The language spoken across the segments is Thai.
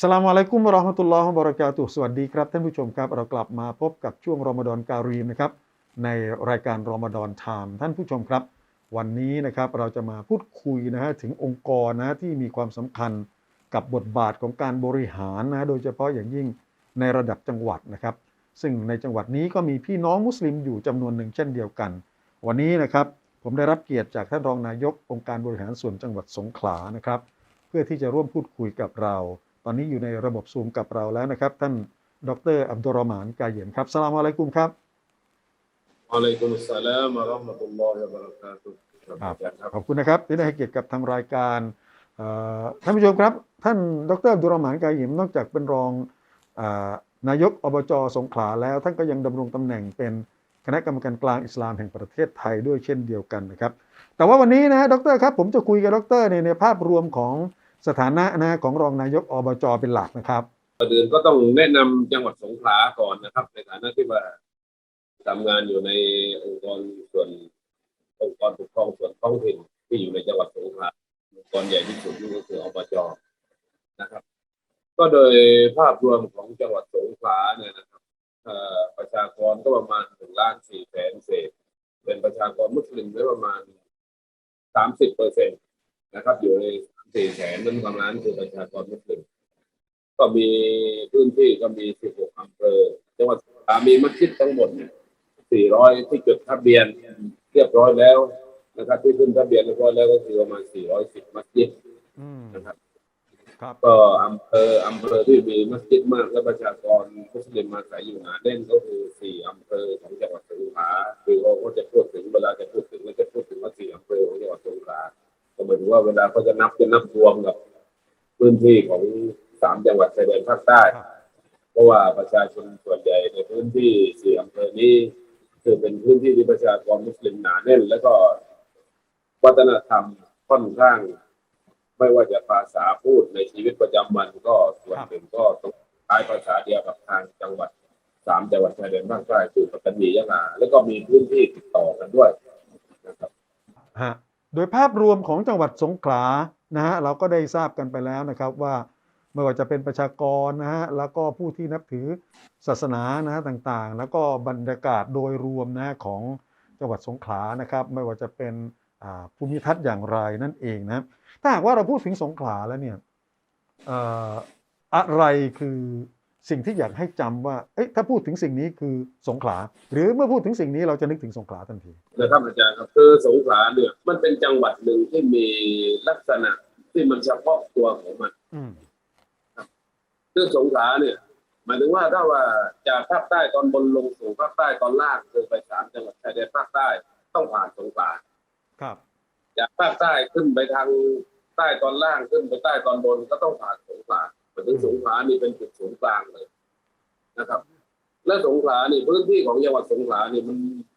สลามอะลัยกุมราะห์มตุลลอฮ์บะเรากาตุสวัสดีครับท่านผู้ชมครับ เรากลับมาพบกับช่วงรอมฎอนการีมนะครับในรายการรอมฎอนไทม์ท่านผู้ชมครับ วันนี้นะครับเราจะมาพูดคุยนะฮะถึงองค์กรนะที่มีความสำคัญกับบทบาทของการบริหารนะโดยเฉพาะอย่างยิ่งในระดับจังหวัดนะครับ ซึ่งในจังหวัดนี้ก็มีพี่น้องมุสลิมอยู่จำนวนหนึ่งเช่นเดียวกัน วันนี้นะครับผมได้รับเกียรติจากท่านรองนายกองค์การบริหารส่วนจังหวัดสงขลานะครับเพื่อที่จะร่วมพูดคุยกับเรา ตอนนี้อยู่ในระบบซูมกับเราแล้วนะครับ ท่านดรอับดุลรอห์มานกาเยียมครับสลามอะลัยกุมครับอะลัยกุมุสสลามวะเราะห์มะตุลลอฮิวะบะเราะกาตุฮ์ครับอาจารย์ครับขอบคุณนะครับที่ได้ให้เกียรติกับทางรายการเอ่อท่านผู้ชมครับ ท่านดรอับดุลรอห์มานกาเยียมนอกจากเป็นรองอานายกอบจสงขลาแล้ว ท่านก็ยังดำรงตำแหน่งเป็นคณะกรรมการกลางอิสลามแห่งประเทศไทยด้วยเช่นเดียวกันนะครับ แต่ว่าวันนี้นะฮะดรครับผมจะคุยกับดรในในภาพรวมของ สถานะนะของรองนายกอบจเป็นหลักนะครับก่อนอื่นก็ต้องแนะนำจังหวัดสงขลาก่อนนะครับ ในฐานะที่ว่าทำงานอยู่ในองค์กรส่วนองค์กรปกครองส่วนท้องถิ่นที่อยู่ในจังหวัดสงขลาองค์กรใหญ่ที่สุดนี่ก็คืออบจนะครับ ก็โดยภาพรวมของจังหวัดสงขลาเนี่ยนะครับประชากรก็ประมาณหนึ่งล้านสี่แสนเศษ เป็นประชากรมุสลิมได้ประมาณสามสิบเปอร์เซ็นตนะครับ อยู่ใน สี่แสนนั้นประมาณคือประชากรมุสลิมก็มีพื้นที่ก็มี16อำเภอจังหวัดสงขลามีมัสยิดทั้งหมดเนี่ย400ที่จดทะเบียนเรียบร้อยแล้วนะครับ ที่ขึ้นทะเบียนเรียบร้อยแล้วก็คือประมาณ410มัสยิดอืมนะครับครับก็อำเภออำเภอที่มีมัสยิดมากและประชากรมุสลิมมาอาศัยอยู่หนาแน่นก็คือ4อำเภอของจังหวัดสงขลาคือเขาก็จะพูดถึงเวลาจะพูดถึงก็จะพูดถึง ก็หมายถึงว่าเวลาเขาจะนับจะนับรวมกับพื้นที่ของสามจังหวัดชายแดนภาคใต้ เพราะว่าประชาชนส่วนใหญ่ในพื้นที่สี่อำเภอนี้คือเป็นพื้นที่ที่ประชากรมุสลิมหนาแน่น แล้วก็วัฒนธรรมค่อนข้าง ไม่ว่าจะภาษาพูดในชีวิตประจำวันก็ส่วนหนึ่งก็ต้องใช้ภาษาเดียวกับทางจังหวัดสามจังหวัดชายแดนภาคใต้คือปัตตานียะลาแล้วก็มีพื้นที่ติดต่อกันด้วยนะครับ ฮะโดย ภาพรวมของจังหวัดสงขลานะฮะเราก็ได้ทราบกันไปแล้วนะครับว่าไม่ว่าจะเป็นประชากรนะฮะแล้วก็ผู้ที่นับถือศาสนานะฮะต่างๆ แล้วก็บรรยากาศโดยรวมนะของจังหวัดสงขลานะครับ ไม่ว่าจะเป็นภูมิทัศน์อย่างไรนั่นเองนะถ้าหากว่าเราพูดถึงสงขลาแล้วเนี่ยอออะไรคือ สิ่งที่อยากให้จำว่าเอ๊ะถ้าพูดถึงสิ่งนี้คือสงขลา หรือเมื่อพูดถึงสิ่งนี้เราจะนึกถึงสงขลาทันทีนะครับอาจารย์ครับคือสงขลาเนี่ยมันเป็นจังหวัดหนึ่งที่มีลักษณะที่มันเฉพาะตัวของมันอืมคือสงขลาเนี่ยหมายถึงว่าถ้าว่าจากภาคใต้ตอนบนลงสู่ภาคใต้ตอนล่างคือไปสามจังหวัดชายแดนภาคใต้ต้องผ่านสงขลาครับ จากภาคใต้ขึ้นไปทางใต้ตอนล่างขึ้นไปใต้ตอนบนก็ต้องผ่านสงขลา หมาถึงสงขลานี่เป็นจุดศูนย์กลางเลยนะครับ และสงขลานี่พื้นที่ของจังหวัดสงขลานี่มัน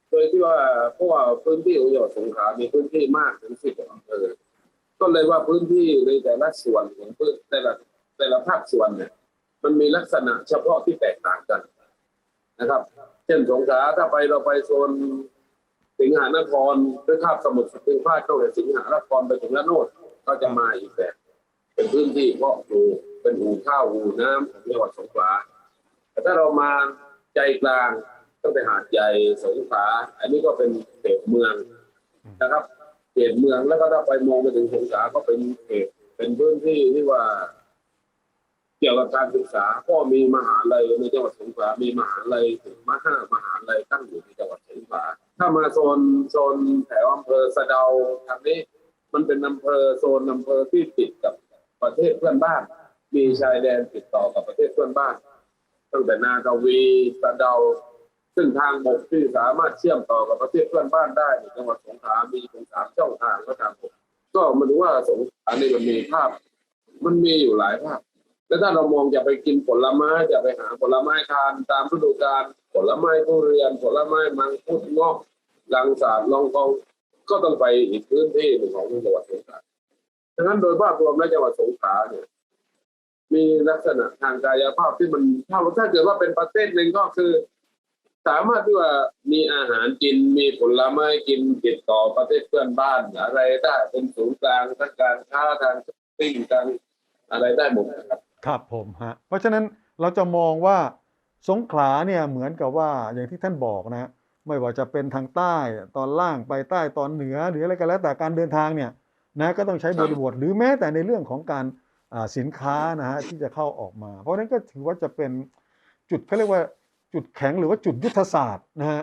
โดยที่ว่าเพราะว่าพื้นที่ของจังหวัดสงขลามีพื้นที่มากถึงสิบอำเภอก็เลยว่าพื้นที่ในแต่ละส่วนของพื้นแต่ละแต่ละภาคส่วนเนี่ย มันมีลักษณะเฉพาะที่แตกต่างกันนะครับ เช่นสงขลาถ้าไปเราไปโซนสิงหานครหรือคาบสมุทรสิงห์ภาคตั้งแต่สิงหานครไปถึงละโนดก็จะมาอีกแบบเป็นพื้นที่เพาะปลูก เป็นหูข้าวหูน้ำของจังหวัดสงขลาแต่ถ้าเรามาใจกลางตั้งแต่หาดใหญ่สงขลาอันนี้ก็เป็นเขตเมืองนะครับเขตเมืองแล้วก็ถ้าไปมองไปถึงสงขลาก็เป็นเขตเป็นพื้นที่ที่ว่า เกี่ยวกับการศึกษาก็มีมหาลัยในจังหวัดสงขลามีมหาลัยถึงมห้ามหาลัยตั้งอยู่ในจังหวัดสงขลาถ้ามาโซนโซนแถวอำเภอสะเดาทางนี้ มันเป็นอำเภอโซนอำเภอที่ติดกับประเทศเพื่อนบ้าน มีชายแดนติดต่อกับประเทศเพื่อนบ้าน ตั้งแต่นากาวีสะเดา ซึ่งทางบกที่สามารถเชื่อมต่อกับประเทศเพื่อนบ้านได้ในจังหวัดสงขลามีถึงสามช่องทางก็ทางบกก็มันถือว่าสงขลานี่มันมีภาพ มันมีอยู่หลายภาพแล้วถ้าเรามองจะไปกินผลไม้จะไปหาผลไม้ทานตามฤดูกาลผลไม้ทุเรียน ผลไม้มังคุดงอกลังสาดลองกองก็ต้องไปอีกพื้นที่หนึ่งของจังหวัดสงขลาดังนั้นโดยภาพรวมแล้วจังหวัดสงขลาเนี่ย มีลักษณะทางกายภาพที่มันถ้าถ้าเกิดว่าเป็นประเทศหนึ่งก็คือ สามารถที่ว่ามีอาหารกินมีผลไม้กินติดต่อประเทศเพื่อนบ้านอะไรได้เป็นศูนย์กลางทางการค้าทางช้อปปิ้งทางอะไรได้หมดครับครับผมฮะเพราะฉะนั้นเราจะมองว่าสงขลาเนี่ยเหมือนกับว่าอย่างที่ท่านบอกนะไม่ว่าจะเป็นทางใต้ตอนล่างไปใต้ตอนเหนือหรืออะไรก็แล้วแต่การเดินทางเนี่ยนะก็ต้องใช้บริบทหรือแม้แต่ในเรื่องของการ สินค้านะฮะที่จะเข้าออกมา เพราะฉะนั้นก็ถือว่าจะเป็นจุดเขาเรียกว่าจุดแข็งหรือว่าจุดยุทธศาสตร์นะฮะ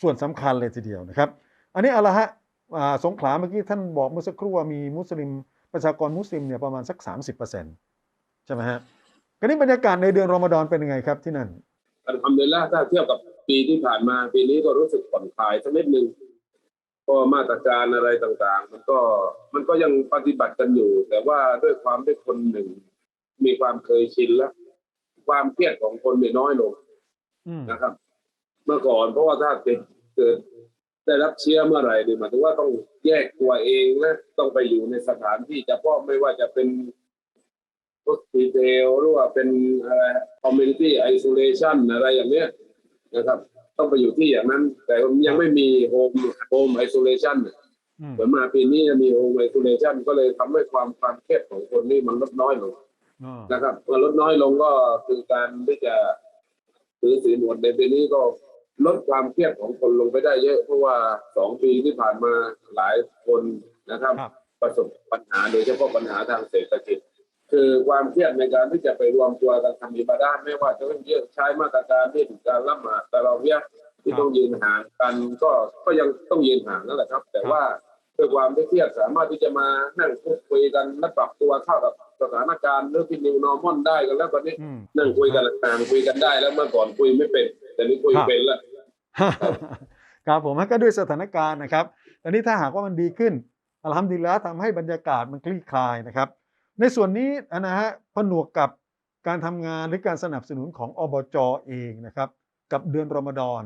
ส่วนสำคัญเลยทีเดียวนะครับ อันนี้อาละฮะอ่าสงขลาเมื่อกี้ท่านบอกเมื่อสักครู่ว่ามีมุสลิมประชากรมุสลิมเนี่ยประมาณสัก 30%ใช่ไหมฮะก็นี้บรรยากาศในเดือนรอมฎอนเป็นยังไงครับที่นั่นอันทำเลยละถ้าเทียบกับปีที่ผ่านมาปีนี้ก็รู้สึกผ่อนคลายสักนิดนึง ก็มาตรการอะไรต่างๆ มันก็มันก็ยังปฏิบัติกันอยู่ แต่ว่าด้วยความที่คนหนึ่ง มีความเคยชินแล้ว ความเครียดของคนเนี่ยน้อยลงอืมนะครับ เมื่อก่อนเพราะว่าถ้าติดเกิดได้รับเชื้อเมื่อไหร่เนี่ยหมายถึงว่าต้องแยกตัวเองและต้องไปอยู่ในสถานที่เฉพาะไม่ว่าจะเป็นฮอสพิทลหรือว่าเป็นอะไร community isolation อะไรอย่างเนี้ยนะครับ ต้องไปอยู่ที่อย่างนั้น แต่ยังไม่มี home home isolation เนี่ยอืมเหมือนมาปีนี้มี home isolation ก็เลยทำให้ความความเครียดของคนนี่มันลดน้อยลงอ๋อนะครับเมื่อลดน้อยลงก็คือการที่จะถือศีลอดในปีนี้ก็ลดความเครียดของคนลงไปได้เยอะ เพราะว่าสองปีที่ผ่านมาหลายคนนะครับครับประสบปัญหาโดยเฉพาะปัญหาทางเศรษฐกิจ คือความเครียดในการที่จะไปรวมตัวกันทำอิบาดาไม่ว่าจะเป็นเยอะใช้มาตรการที่ถึงการละหมาดแต่เราเนี้ยที่ต้องยืนห่างกันก็ก็ยังต้องยืนห่างนั่นแหละครับ แต่ว่าด้วยความที่เครียดสามารถที่จะมานั่งพูดคุยกันและปรับตัวเข้ากับสถานการณ์เรื่องที่นิวนอร์มอนได้กันแล้วตอนนี้อืมนั่งคุยกันต่างคุยกันได้แล้วเมื่อก่อนคุยไม่เป็น แต่นี้คุยเป็นแล้วครับผมก็ด้วยสถานการณ์นะครับตอนนี้ถ้าหากว่ามันดีขึ้นอัลฮัมดุลิลละห์ทำให้บรรยากาศมันคลี่คลายนะครับ ในส่วนนี้นะฮะผนวกกับการทำงานหรือการสนับสนุนของอบจเองนะครับ กับเดือนรอมฎอน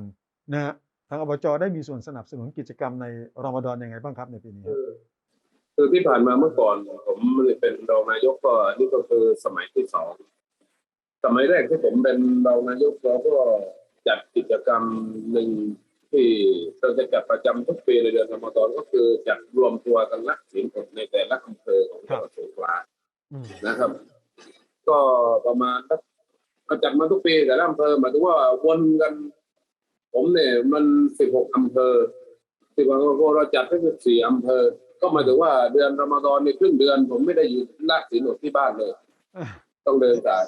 นะฮะทางอบจได้มีส่วนสนับสนุนกิจกรรมในรอมฎอนยังไงบ้างครับในปีนี้คือที่ผ่านมาเมื่อก่อนผมเป็นรองนายกก็นี่ก็คือสมัยที่สองสมัยแรกที่ผมเป็นรองนายกเราก็จัดกิจกรรมหนึ่งที่เราจะจัดประจำทุกปีในเดือนรอมฎอนก็คือจัดรวมตัวกันละศีลอดในแต่ละอำเภอของจังหวัดสงขลา นะครับ ก็ประมาณสักก็จัดมาทุกปีแต่ละอำเภอหมายถึงว่าวนกัน ผมเนี่ย มันสิบหกอำเภอสิบหกอำเภอเราจัดแค่สิบสี่อำเภอ ก็หมายถึงว่าเดือนรอมฎอนในครึ่งเดือน ผมไม่ได้อยู่ละศีลอดที่บ้านเลยอะต้องเดินสาย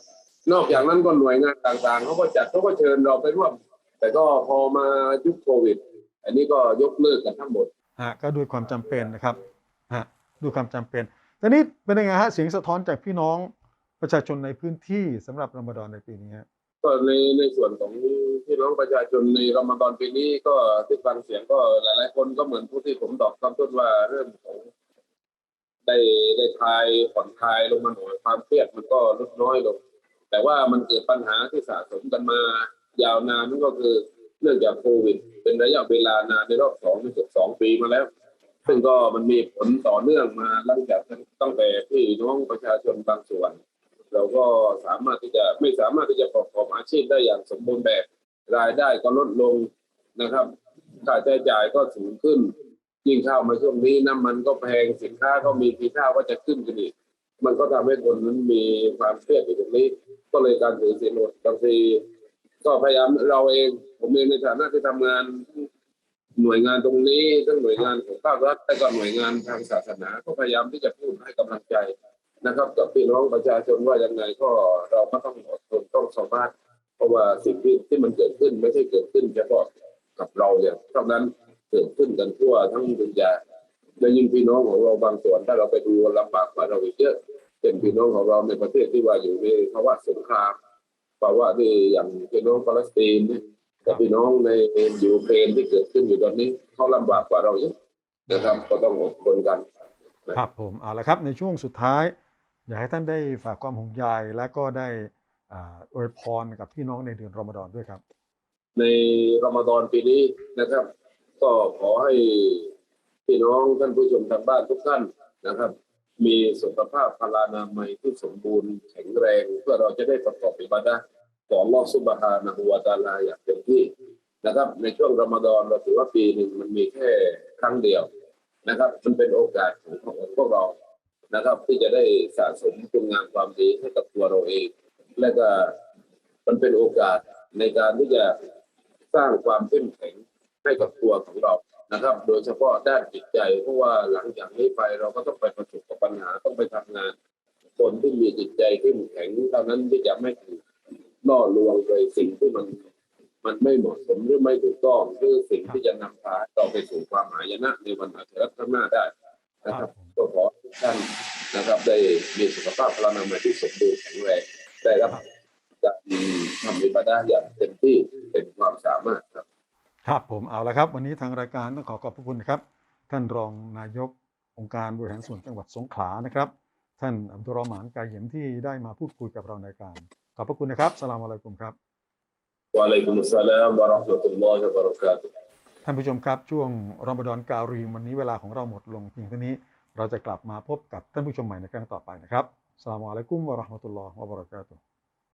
นอกจากนั้นก็หน่วยงานต่างๆเขาก็จัดเขาก็เชิญเราไปร่วม แต่ก็พอมายุคโควิด อันนี้ก็ยกเลิกกันทั้งหมดฮะก็ด้วยความจำเป็นนะครับฮะด้วยความจำเป็น ตอนนี้เป็นยังไงฮะเสียงสะท้อนจากพี่น้องประชาชนในพื้นที่สำหรับรอมฎอนในปีนี้ฮะก็ในในส่วนของพี่น้องประชาชนในรอมฎอนปีนี้ก็ที่ฟังเสียงก็หลายๆ คนก็เหมือนผู้ที่ผมตอบตอนต้นว่าเรื่องของได้ได้คลายผ่อนคลายลงมาหน่อยความเครียดมันก็ลดน้อยลง แต่ว่ามันเกิดปัญหาที่สะสมกันมายาวนานนั่นก็คือเนื่องจากโควิด เป็นระยะเวลานานในรอบสองเกือบสองปีมาแล้ว ซึ่งก็มันมีผลต่อเนื่องมาหลังจากตั้งแต่พี่น้องประชาชนบางส่วน เราก็สามารถที่จะไม่สามารถที่จะประกอบอาชีพได้อย่างสมบูรณ์แบบรายได้ก็ลดลงนะครับค่าใช้จ่ายก็สูงขึ้นยิ่งเข้ามาช่วงนี้น้ำมันก็แพงสินค้าก็มีทีท่าว่าจะขึ้นกันอีกมันก็ทำให้คนนั้นมีความเครียดอยู่ตรงนี้ ก็เลยการถือศีลอดบางทีก็พยายามเราเอง ผมเองในฐานะที่ทำงาน หน่วยงานตรงนี้ทั้งหน่วยงานของภาครัฐและก็หน่วยงานทางศาสนาก็พยายามที่จะพูดให้กำลังใจนะครับ กับพี่น้องประชาชนว่ายังไงก็เราก็ต้องอดทนต้องสามารถเพราะว่าสิ่งที่ที่มันเกิดขึ้นไม่ใช่เกิดขึ้นเฉพาะกับเราอย่างเท่านั้นเกิดขึ้นกันทั่วทั้งดุนยาและยิ่งพี่น้องของเราบางส่วนถ้าเราไปดูลำบากกว่าเราอีกเยอะเป็นพี่น้องของเราในประเทศที่ว่าอยู่ในภาวะสงครามภาวะที่อย่างพี่น้องปาเลสไตน์เนี่ย กับพี่น้องในยูเครนที่เกิดขึ้นอยู่ตอนนี้เขาลำบากกว่าเราเยอะนะครับก็ต้องอดทนกันครับผมเอาละครับในช่วงสุดท้าย อยากให้ท่านได้ฝากความห่วงใยและก็ได้อ่าอวยพรกับพี่น้องในเดือนรอมฎอนด้วยครับ ในรอมฎอนปีนี้นะครับ ก็ขอให้พี่น้องท่านผู้ชมทางบ้านทุกท่านนะครับ มีสุขภาพพลานามัยที่สมบูรณ์แข็งแรง เพื่อเราจะได้ประกอบอิบาดะ ห์ของอัลอฮฺซุบฮานะฮูวะตะอาลาอย่างเต็มที่นะครับ ในช่วงรอมฎอนเราถือว่าปีหนึ่งมันมีแค่ครั้งเดียวนะครับ มันเป็นโอกาสของพวกเรานะครับ ที่จะได้สะสมคุณงามความดีให้กับตัวเราเอง และก็มันเป็นโอกาสในการที่จะสร้างความเข้มแข็งให้กับตัวของเรานะครับ โดยเฉพาะด้านจิตใจเพราะว่าหลังจากนี้ไปเราก็ต้องไปประสบกับปัญหาต้องไปทำงาน คนที่มีจิตใจเข้มแข็งเท่านั้นที่จะไม่ถูก ล่อลวงโดยสิ่งที่มันมันไม่เหมาะสมหรือไม่ถูกต้องหรือสิ่งที่จะนำพาเราไปสู่ความหายนะในวันอาทิตย์ข้างหน้าได้นะครับก็ขอให้ทุกท่านนะครับได้มีสุขภาพพลานามัยที่สมบูรณ์แข็งแรงได้รับการทำอิบาดะห์อย่างเต็มที่เป็นความสามารถครับ ครับผมเอาละครับ วันนี้ทางรายการต้องขอขอบพระคุณนะครับ ท่านรองนายกองค์การบริหารส่วนจังหวัดสงขลานะครับ ท่านอับดุลรอหมานกายเหียมที่ได้มาพูดคุยกับเราในรายการ ขอบพระคุณนะครับสลามอะลัยกุมครับวะอะลัยกุมุสสลามวะเราะห์มะตุลลอฮิวะบะเราะกาตุฮ์ท่านผู้ชมครับช่วงรอมฎอนการีมวันนี้เวลาของเราหมดลงเพียงเท่านี้ เราจะกลับมาพบกับท่านผู้ชมใหม่ในครั้งต่อไปนะครับสลามอะลัยกุมวะเราะห์มะตุลลอฮ์วะบะเราะกาตุฮ์